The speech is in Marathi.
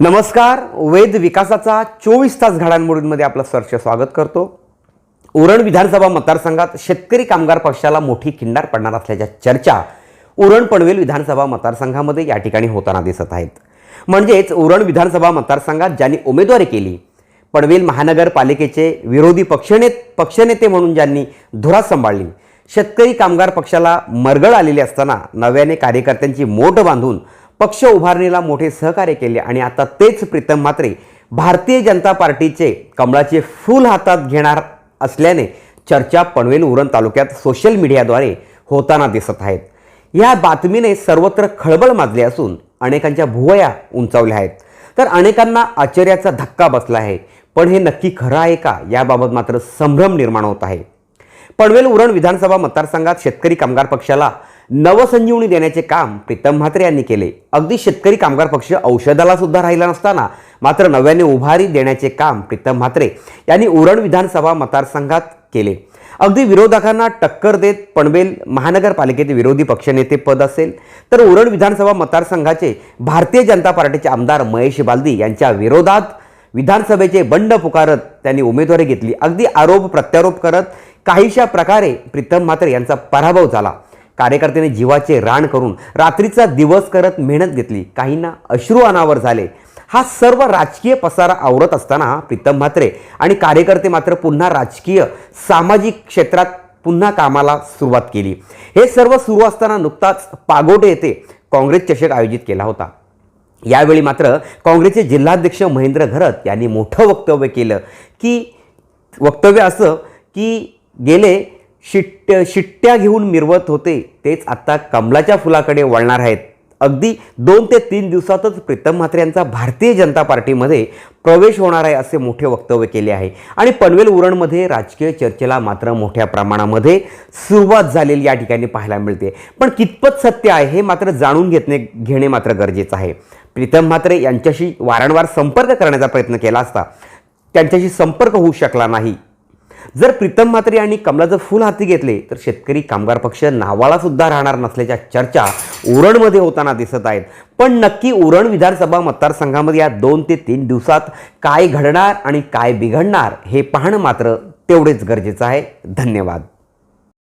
नमस्कार वेद विकासाचा चोवीस तास घडामोडींमध्ये आपलं सरचे स्वागत करतो. उरण विधानसभा मतदारसंघात शेतकरी कामगार पक्षाला मोठी खिंडार पडणार असल्याच्या चर्चा उरण पनवेल विधानसभा मतदारसंघामध्ये या ठिकाणी होताना दिसत आहेत. म्हणजेच उरण विधानसभा मतदारसंघात ज्यांनी उमेदवारी केली पनवेल महानगरपालिकेचे विरोधी पक्षनेत पक्षनेते म्हणून ज्यांनी धुरा सांभाळली शेतकरी कामगार पक्षाला मरगळ आलेली असताना नव्याने कार्यकर्त्यांची मोठ बांधून पक्ष उभारणीला मोठे सहकार्य केले आणि आता तेच प्रीतम म्हात्रे भारतीय जनता पार्टीचे कमळाचे फूल हातात घेणार असल्याने चर्चा पनवेल उरण तालुक्यात सोशल मीडियाद्वारे होताना दिसत आहेत. या बातमीने सर्वत्र खळबळ माजली असून अनेकांच्या भुवया उंचावल्या आहेत. तर अनेकांना आश्चर्याचा धक्का बसला आहे. पण हे नक्की खरं आहे का? याबाबत मात्र संभ्रम निर्माण होत आहे. पनवेल उरण विधानसभा मतदारसंघात शेतकरी कामगार पक्षाला नवसंजीवनी देण्याचे काम प्रीतम म्हात्रे यांनी केले. अगदी शेतकरी कामगार पक्ष औषधाला सुद्धा राहिला नसताना मात्र नव्याने उभारी देण्याचे काम प्रीतम म्हात्रे यांनी उरण विधानसभा मतदारसंघात केले. अगदी विरोधकांना टक्कर देत पनवेल महानगरपालिकेचे विरोधी पक्षनेते पद असेल तर उरण विधानसभा मतदारसंघाचे भारतीय जनता पार्टीचे आमदार महेश बालदी यांच्या विरोधात विधानसभेचे बंड पुकारत त्यांनी उमेदवारी घेतली. अगदी आरोप प्रत्यारोप करत काहीशा प्रकारे प्रीतम म्हात्रे यांचा पराभव झाला. कार्यकर्त्यांनी जीवाचे रान करून रात्रीचा दिवस करत मेहनत घेतली. काहींना अश्रू अनावर झाले. हा सर्व राजकीय पसारा आवरत असताना प्रीतम म्हात्रे आणि कार्यकर्ते मात्र पुन्हा राजकीय सामाजिक क्षेत्रात पुन्हा कामाला सुरुवात केली. हे सर्व सुरू असताना नुकताच पागोटे येथे काँग्रेस चषक आयोजित केला होता. यावेळी मात्र काँग्रेसचे जिल्हाध्यक्ष महेंद्र घरत यांनी मोठं वक्तव्य केलं की वक्तव्य असं की गेले शिट्ट शिट्ट्या घेऊन मिरवत होते. तेच आत्ता कमलाच्या फुलाकडे वळणार आहेत. अगदी दोन ते तीन दिवसातच प्रीतम म्हात्रे यांचा भारतीय जनता पार्टीमध्ये प्रवेश होणार आहे असे मोठे वक्तव्य केले आहे. आणि पनवेल उरणमध्ये राजकीय चर्चेला मात्र मोठ्या प्रमाणामध्ये सुरुवात झालेली या ठिकाणी पाहायला मिळते. पण कितपत सत्य आहे हे मात्र जाणून घेतणे घेणे मात्र गरजेचं आहे. प्रीतम म्हात्रे यांच्याशी वारंवार संपर्क करण्याचा प्रयत्न केला असता त्यांच्याशी संपर्क होऊ शकला नाही. जर प्रीतम म्हात्रे आणि कमलाचं फुल हाती घेतले तर शेतकरी कामगार पक्ष नावाळासुद्धा राहणार नसल्याच्या चर्चा उरणमध्ये होताना दिसत आहेत. पण नक्की उरण विधानसभा मतदारसंघामध्ये या दोन ते तीन दिवसात काय घडणार आणि काय बिघडणार हे पाहणं मात्र तेवढेच गरजेचं आहे. धन्यवाद.